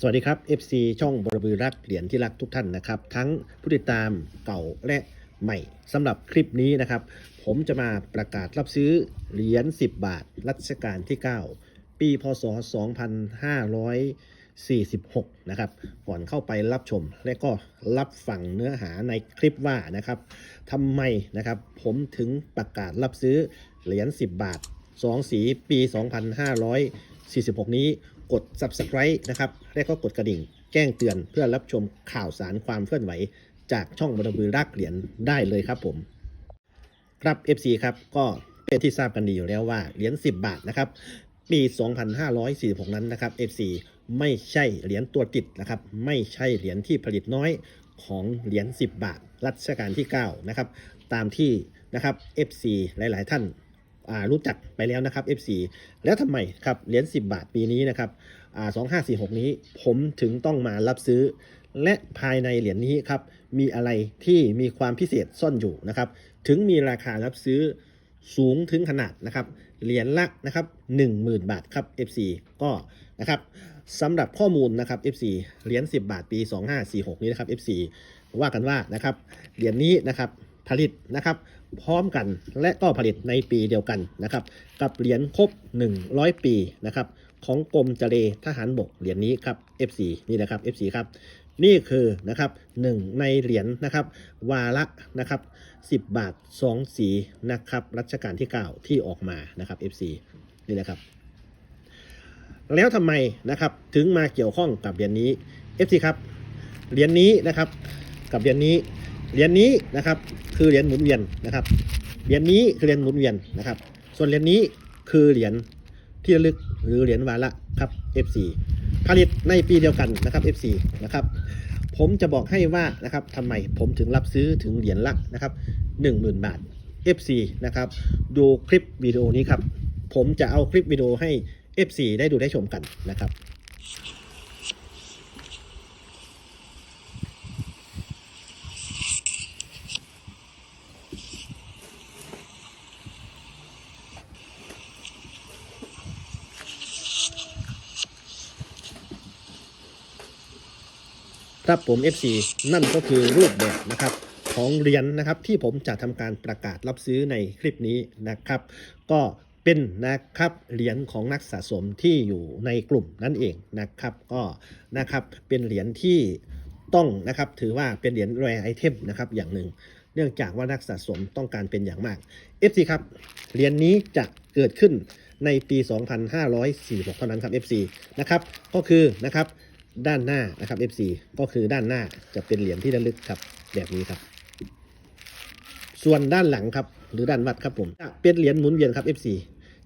สวัสดีครับ FC ช่องบรบือรักเหรียญที่รักทุกท่านนะครับ ทั้งผู้ติดตามเก่าและใหม่สำหรับคลิปนี้นะครับ ผมจะมาประกาศรับซื้อเหรียญ10 บาท รัชกาลที่ 9 ปีพศ 2546 นะครับ ก่อนเข้าไปรับชม และก็รับฟังเนื้อหาในคลิปว่านะครับทำไมนะครับ ผมถึงประกาศรับซื้อเหรียญ10 บาท 2 สีปี 2546 นี้ กด subscribe นะครับ และก็กดกระดิ่งแจ้งเตือนเพื่อรับชมข่าวสารความเคลื่อนไหว จากช่องบรบือรักเหรียญได้เลยครับผม ครับ FC ครับก็เป็นที่ทราบกันดีอยู่แล้วว่าเหรียญ10 บาทนะครับปี 2546 นั้นนะครับ FC ไม่ใช่เหรียญตัวติดนะครับ ไม่ใช่เหรียญที่ผลิตน้อยของเหรียญ10 บาท รัชกาลที่ 9 นะครับ ตามที่นะครับ FC หลาย ๆ ท่านอ่า รู้จักไปแล้วนะครับ FC แล้วทำไมครับเหรียญ10 บาทปีนี้นะครับอ่า2546 นี้ผมถึงต้องมารับซื้อ และภายในเหรียญนี้ครับมีอะไรที่มีความพิเศษซ่อนอยู่นะครับ ถึงมีราคารับซื้อสูงถึงขนาดนะครับเหรียญละนะครับ10,000 บาทครับ FC ก็นะครับสำหรับข้อมูลนะครับ FC เหรียญ10 บาทปี 2546 นี้นะครับ FC ว่ากันว่านะครับเหรียญนี้นะครับ ผลิตนะครับ พร้อมกันและก็ผลิตในปีเดียวกันนะครับ กับเหรียญครบ 100 ปีนะครับของกรมเจเลทหารบกเหรียญนี้ครับ FC นี่นะครับ FC ครับนี่คือนะครับหนึ่งในเหรียญนะครับ วาระนะครับ 10 บาท 2 สีนะครับรัชกาลที่ 9 ที่ออกมานะครับ FC นี่นะครับ แล้วทำไมนะครับถึงมาเกี่ยวข้องกับเหรียญนี้ FC ครับเหรียญนี้นะครับกับเหรียญนี้ เหรียญนี้นะครับคือเหรียญหมุนเวียนนะครับ เหรียญนี้คือเหรียญหมุนเวียนนะครับ ส่วนเหรียญนี้คือเหรียญที่ระลึกหรือเหรียญวาระครับ FC ผลิตในปีเดียวกันนะครับ FC นะครับผมจะบอกให้ว่านะครับทำไมผมถึงรับซื้อถึงเหรียญละนะครับ10,000 บาท FC นะครับดูคลิปวิดีโอนี้ครับ ผมจะเอาคลิปวิดีโอให้ FC ได้ดูได้ชมกันนะครับ ครับผม FC นั่นก็คือรูปแบบนะครับของเหรียญนะครับที่ผมจะทำการประกาศรับซื้อในคลิปนี้นะครับ ก็เป็นนะครับเหรียญของนักสะสมที่อยู่ในกลุ่มนั่นเองนะครับก็นะครับเป็นเหรียญที่ต้องนะครับถือว่าเป็นเหรียญแรไอเทมนะครับอย่างหนึ่ง เนื่องจากว่านักสะสมต้องการเป็นอย่างมาก FC ครับเหรียญนี้จะเกิดขึ้นในปี 2546 เท่านั้นครับ FC นะครับก็คือนะครับ ด้านหน้านะครับ FC ก็คือด้านหน้าจะเป็นเหรียญที่ระลึกครับแบบนี้ครับ ส่วนด้านหลังครับ หรือด้านวัดครับผมจะเป็นเหรียญหมุนเวียนครับ FC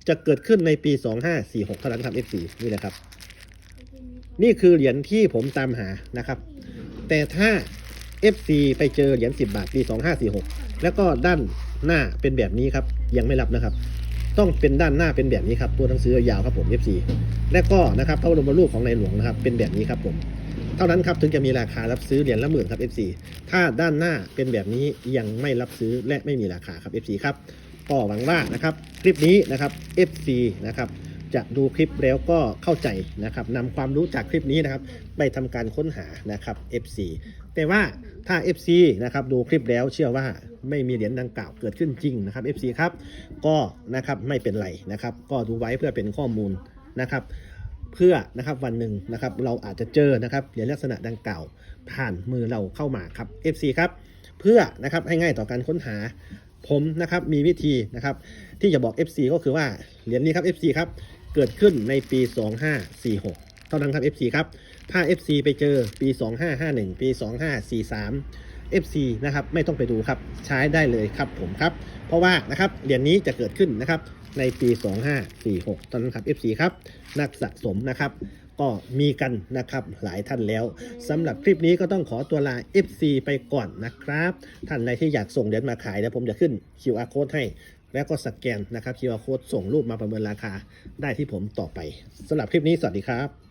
จะเกิดขึ้นในปี 2546เท่านั้นครับ FC นี่นะครับ นี่คือเหรียญที่ผมตามหานะครับ แต่ถ้า FC ไปเจอเหรียญ10 บาทปี 2546 แล้วก็ด้านหน้าเป็นแบบนี้ครับ ยังไม่รับนะครับ ต้องเป็นด้านหน้าเป็นแบบนี้ครับตัวหนังสือยาวครับผม F4 และก็นะครับพระบรมรูปของในหลวงนะครับ เป็นแบบนี้ครับผมเท่านั้นครับถึงจะมีราคารับซื้อเหรียญละหมื่นครับ F4 ถ้าด้านหน้าเป็นแบบนี้ยังไม่รับซื้อและไม่มีราคาครับ F4 ครับก็หวังว่านะครับคลิปนี้นะครับ F4 นะครับ จะดูคลิปแล้วก็เข้าใจนะครับนำความรู้จากคลิปนี้นะครับ ไปทำการค้นหานะครับ FC แต่ว่าถ้า FC นะครับดูคลิปแล้วเชื่อว่าไม่มีเหรียญดังกล่าวเกิดขึ้นจริงนะครับ FC ครับก็นะครับไม่เป็นไรนะครับ ก็ดูไว้เพื่อเป็นข้อมูลนะครับ เพื่อนะครับวันหนึ่งนะครับเราอาจจะเจอนะครับเหรียญลักษณะดังกล่าวผ่านมือเราเข้ามาครับ FC ครับเพื่อนะครับให้ง่ายต่อการค้นหาผมนะครับมีวิธีนะครับที่จะบอก FC ก็คือว่าเหรียญนี้ครับ FC ครับ เกิดขึ้นในปี 2546 เท่านั้นครับ FC ครับ ถ้า FC ไปเจอปี 2551 ปี 2543 FC นะครับไม่ต้องไปดูครับใช้ได้เลยครับผมครับ เพราะว่านะครับเหรียญนี้จะเกิดขึ้นนะครับในปี 2546 ตอนนั้นครับ FC ครับ นักสะสมนะครับ ก็มีกันนะครับหลายท่านแล้วสำหรับคลิปนี้ก็ต้องขอตัวลา FC ไปก่อนนะครับ ท่านใดที่อยากส่งเหรียญมาขายเดี๋ยวผมจะขึ้น QR code ให้ แล้วก็สแกนนะครับ QR code ส่งรูปมาประเมินราคาได้ที่ผมต่อไปสำหรับคลิปนี้สวัสดีครับ